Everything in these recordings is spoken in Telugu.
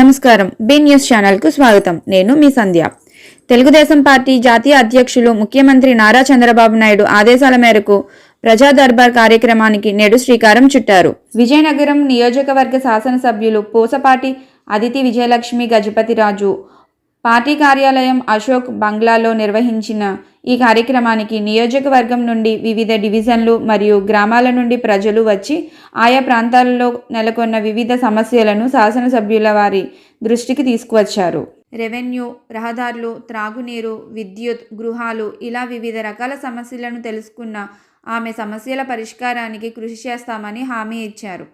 నమస్కారం. బి న్యూస్ ఛానల్కు స్వాగతం. నేను మీ సంధ్య. తెలుగుదేశం పార్టీ జాతీయ అధ్యక్షులు ముఖ్యమంత్రి నారా చంద్రబాబు నాయుడు ఆదేశాల మేరకు ప్రజా దర్బార్ కార్యక్రమానికి నేడు శ్రీకారం చుట్టారు. విజయనగరం నియోజకవర్గ శాసనసభ్యులు పూసపాటి అదితి విజయలక్ష్మి గజపతిరాజు పార్టీ కార్యాలయం అశోక్ బంగ్లాలో నిర్వహించిన ఈ కార్యక్రమానికి నియోజకవర్గం నుండి వివిధ డివిజన్లు మరియు గ్రామాల నుండి ప్రజలు వచ్చి ఆయా ప్రాంతాలలో నెలకొన్న వివిధ సమస్యలను శాసనసభ్యుల వారి దృష్టికి తీసుకువచ్చారు. రెవెన్యూ రహదారులు త్రాగునీరు విద్యుత్ గృహాలు ఇలా వివిధ రకాల సమస్యలను తెలుసుకున్న ఆమె సమస్యల పరిష్కారానికి కృషి చేస్తామని హామీ ఇచ్చారు.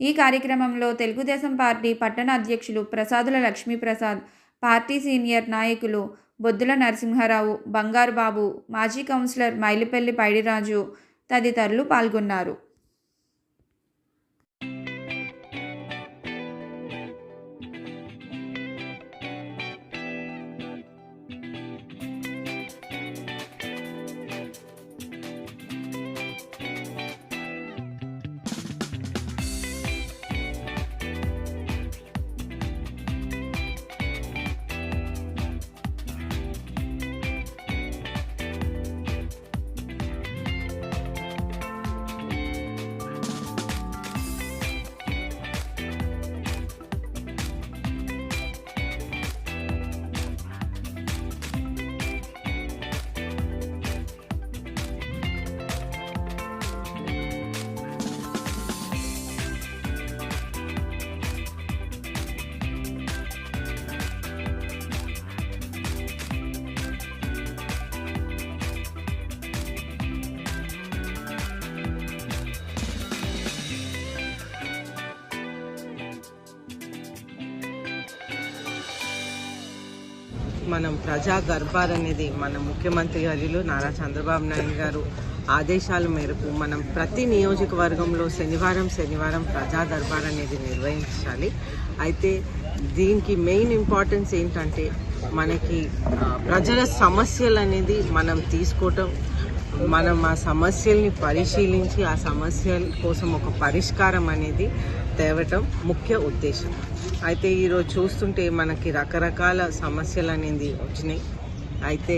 ఈ కార్యక్రమంలో తెలుగుదేశం పార్టీ పట్టణ అధ్యక్షులు ప్రసాదుల లక్ష్మీప్రసాద్ పార్టీ సీనియర్ నాయకులు బొద్దుల నరసింహారావు బంగారు బాబు మాజీ కౌన్సిలర్ మైలిపల్లి పైడిరాజు తదితరులు పాల్గొన్నారు. మనం ప్రజా దర్బార్ అనేది మన ముఖ్యమంత్రి గారిలో నారా చంద్రబాబు నాయుడు గారు ఆదేశాల మేరకు మనం ప్రతి నియోజకవర్గంలో శనివారం శనివారం ప్రజా దర్బార్ అనేది నిర్వహించాలి. అయితే దీనికి మెయిన్ ఇంపార్టెన్స్ ఏంటంటే మనకి ప్రజల సమస్యలు అనేది మనం తీసుకోవటం మనం ఆ సమస్యల్ని పరిశీలించి ఆ సమస్యల కోసం ఒక పరిష్కారం అనేది తేవటం ముఖ్య ఉద్దేశం. అయితే ఈరోజు చూస్తుంటే మనకి రకరకాల సమస్యలు అనేది వచ్చినాయి. అయితే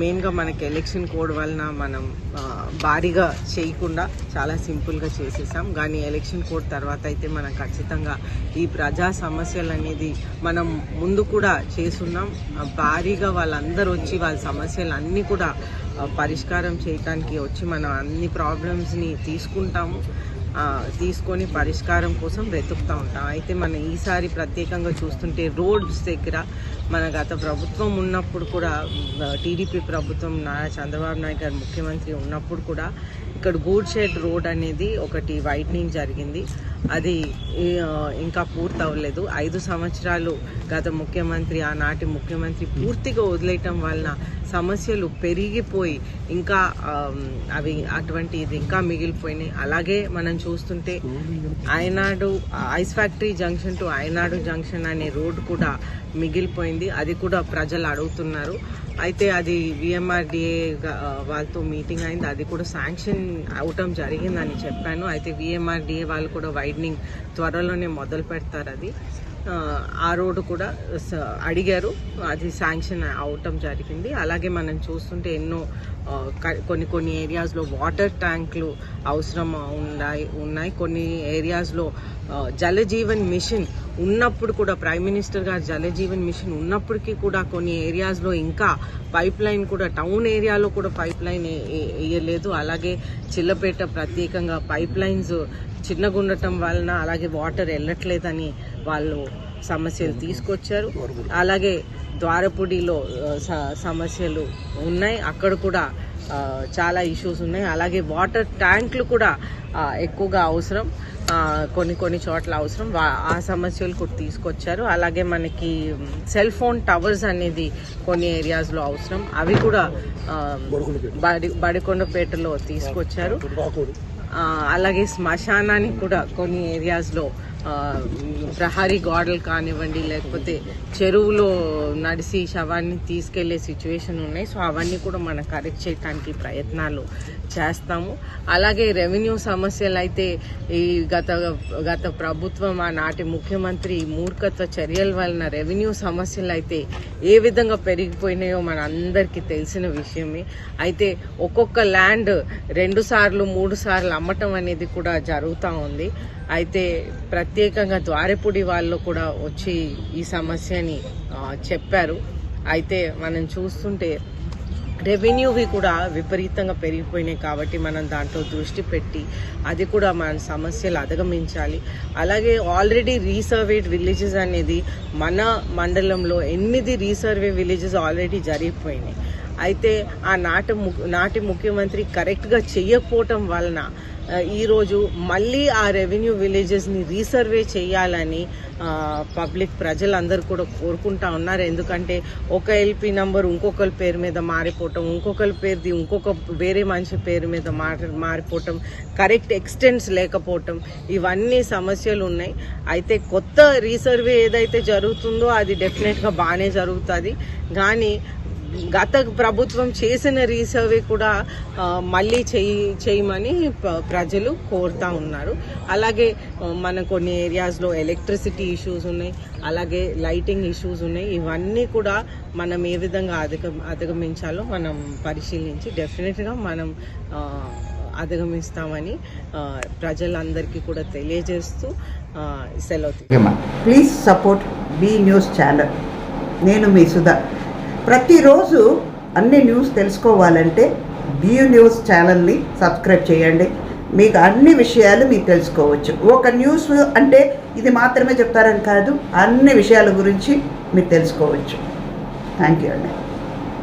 మెయిన్గా మనకి ఎలక్షన్ కోడ్ వలన మనం భారీగా చేయకుండా చాలా సింపుల్గా చేసేసాం. కానీ ఎలక్షన్ కోడ్ తర్వాత అయితే మనం ఖచ్చితంగా ఈ ప్రజా సమస్యలు అనేది మనం ముందు కూడా చేస్తున్నాం. భారీగా వాళ్ళందరూ వచ్చి వాళ్ళ సమస్యలు అన్నీ కూడా పరిష్కారం చేయటానికి వచ్చి మనం అన్ని ప్రాబ్లమ్స్ని తీసుకుంటాము. తీసుకొని పరిష్కారం కోసం వెతుకుతూ ఉంటాం. అయితే మనం ఈసారి ప్రత్యేకంగా చూస్తుంటే రోడ్స్ దగ్గర మన గత ప్రభుత్వం ఉన్నప్పుడు కూడా టీడీపీ ప్రభుత్వం నారా చంద్రబాబు నాయుడు గారు ముఖ్యమంత్రి ఉన్నప్పుడు కూడా ఇక్కడ గూడ్ షెడ్ రోడ్ అనేది ఒకటి వైట్నింగ్ జరిగింది. అది ఇంకా పూర్తి అవ్వలేదు ఐదు సంవత్సరాలు గత ముఖ్యమంత్రి ఆనాటి ముఖ్యమంత్రి పూర్తిగా వదిలేయటం వలన సమస్యలు పెరిగిపోయి ఇంకా అవి అటువంటి ఇది ఇంకా మిగిలిపోయినాయి. అలాగే మనం చూస్తుంటే Ayanadu ice factory junction to Ayanadu junction అనే రోడ్ కూడా మిగిలిపోయింది. అది కూడా ప్రజలు అడుగుతున్నారు. అయితే అది విఎంఆర్డిఏ వాళ్ళతో మీటింగ్ అయింది. అది కూడా శాంక్షన్ అవటం జరిగిందని చెప్పాను. అయితే విఎంఆర్డిఏ వాళ్ళు కూడా వైడనింగ్ త్వరలోనే మొదలు పెడతారు అది. ఆ, రోడ్డు కూడా స- అడిగారు. అది శాంక్షన్ అవటం జరిగింది. అలాగే మనం చూస్తుంటే ఎన్నో కొన్ని కొన్ని ఏరియాస్లో వాటర్ ట్యాంకులు అవసరం ఉన్నాయి ఉన్నాయి. కొన్ని ఏరియాస్లో జలజీవన్ మిషన్ ఉన్నప్పుడు కూడా ప్రైమ్ మినిస్టర్ గారు జలజీవన్ మిషన్ ఉన్నప్పటికీ కూడా కొన్ని ఏరియాస్లో ఇంకా పైప్ లైన్ కూడా టౌన్ ఏరియాలో కూడా పైప్ లైన్ వేయలేదు. అలాగే చిల్లపేట ప్రత్యేకంగా పైప్ లైన్స్ చిన్నగా ఉండటం వలన అలాగే వాటర్ వెళ్ళట్లేదని వాళ్ళు సమస్యలు తీసుకొచ్చారు. అలాగే ద్వారపుడిలో సమస్యలు ఉన్నాయి. అక్కడ కూడా చాలా ఇష్యూస్ ఉన్నాయి. అలాగే వాటర్ ట్యాంకులు కూడా ఎక్కువగా అవసరం. కొన్ని కొన్ని చోట్ల అవసరం. ఆ సమస్యలు కూడా తీసుకొచ్చారు. అలాగే మనకి సెల్ ఫోన్ టవర్స్ అనేది కొన్ని ఏరియాస్లో అవసరం. అవి కూడా బడి బడికొండపేటలో తీసుకొచ్చారు. అలాగే శ్మశానానికి కూడా కొన్ని ఏరియాస్లో ప్రహరీ గోడలు కానివ్వండి లేకపోతే చెరువులో నడిసి శవాన్ని తీసుకెళ్ళే సిచ్యువేషన్ ఉన్నాయి. సో అవన్నీ కూడా మనం కరెక్ట్ చేయడానికి ప్రయత్నాలు చేస్తాము. అలాగే రెవెన్యూ సమస్యలు అయితే ఈ గత గత ప్రభుత్వం ఆనాటి ముఖ్యమంత్రి మూర్ఖత్వ చర్యల వలన రెవెన్యూ సమస్యలు అయితే ఏ విధంగా పెరిగిపోయినాయో మన అందరికీ తెలిసిన విషయమే. అయితే ఒక్కొక్క ల్యాండ్ రెండు సార్లు మూడు సార్లు అమ్మటం అనేది కూడా జరుగుతూ ఉంది. అయితే ప్రత్యేకంగా ద్వారపూడి వాళ్ళు కూడా వచ్చి ఈ సమస్యని చెప్పారు. అయితే మనం చూస్తుంటే రెవెన్యూవి కూడా విపరీతంగా పెరిగిపోయినాయి కాబట్టి మనం దాంట్లో దృష్టి పెట్టి అది కూడా మన సమస్యలు అధిగమించాలి. అలాగే ఆల్రెడీ రీసర్వేడ్ విలేజెస్ అనేది మన మండలంలో ఎనిమిది రీసర్వే విలేజెస్ ఆల్రెడీ జరిగిపోయినాయి. అయితే ఆ నాటి ము- నాటి ముఖ్యమంత్రి కరెక్ట్గా చెయ్యకపోవటం వలన ఈరోజు మళ్ళీ ఆ రెవెన్యూ విలేజెస్ని రీసర్వే చేయాలని పబ్లిక్ ప్రజలందరూ కూడా కోరుకుంటా ఉన్నారు. ఎందుకంటే ఒక ఎల్పి నంబర్ ఇంకొకరి పేరు మీద మారిపోవటం ఇంకొకరి పేరుది ఇంకొక వేరే మనిషి పేరు మీద మారి మారిపోవటం కరెక్ట్ ఎక్స్టెన్స్ లేకపోవటం ఇవన్నీ సమస్యలు ఉన్నాయి. అయితే కొత్త రీసర్వే ఏదైతే జరుగుతుందో అది డెఫినెట్గా బాగానే జరుగుతుంది. కానీ గత ప్రభుత్వం చేసిన రీసర్వే కూడా మళ్ళీ చేయి చేయమని ప్రజలు కోరుతా ఉన్నారు. అలాగే మన కొన్ని ఏరియాస్లో ఎలక్ట్రిసిటీ ఇష్యూస్ ఉన్నాయి అలాగే లైటింగ్ ఇష్యూస్ ఉన్నాయి. ఇవన్నీ కూడా మనం ఏ విధంగా అధిగ అధిగమించాలో మనం పరిశీలించి డెఫినెట్గా మనం అధిగమిస్తామని ప్రజలందరికీ కూడా తెలియజేస్తూ సెలవు please support B news channel నేను మీ సుధా. ప్రతిరోజు అన్ని న్యూస్ తెలుసుకోవాలంటే బియూ న్యూస్ ఛానల్ని సబ్స్క్రైబ్ చేయండి. మీకు అన్ని విషయాలు మీకు తెలుసుకోవచ్చు. ఒక న్యూస్ అంటే ఇది మాత్రమే చెప్తారని కాదు అన్ని విషయాల గురించి మీరు తెలుసుకోవచ్చు. థ్యాంక్ యూ అండి.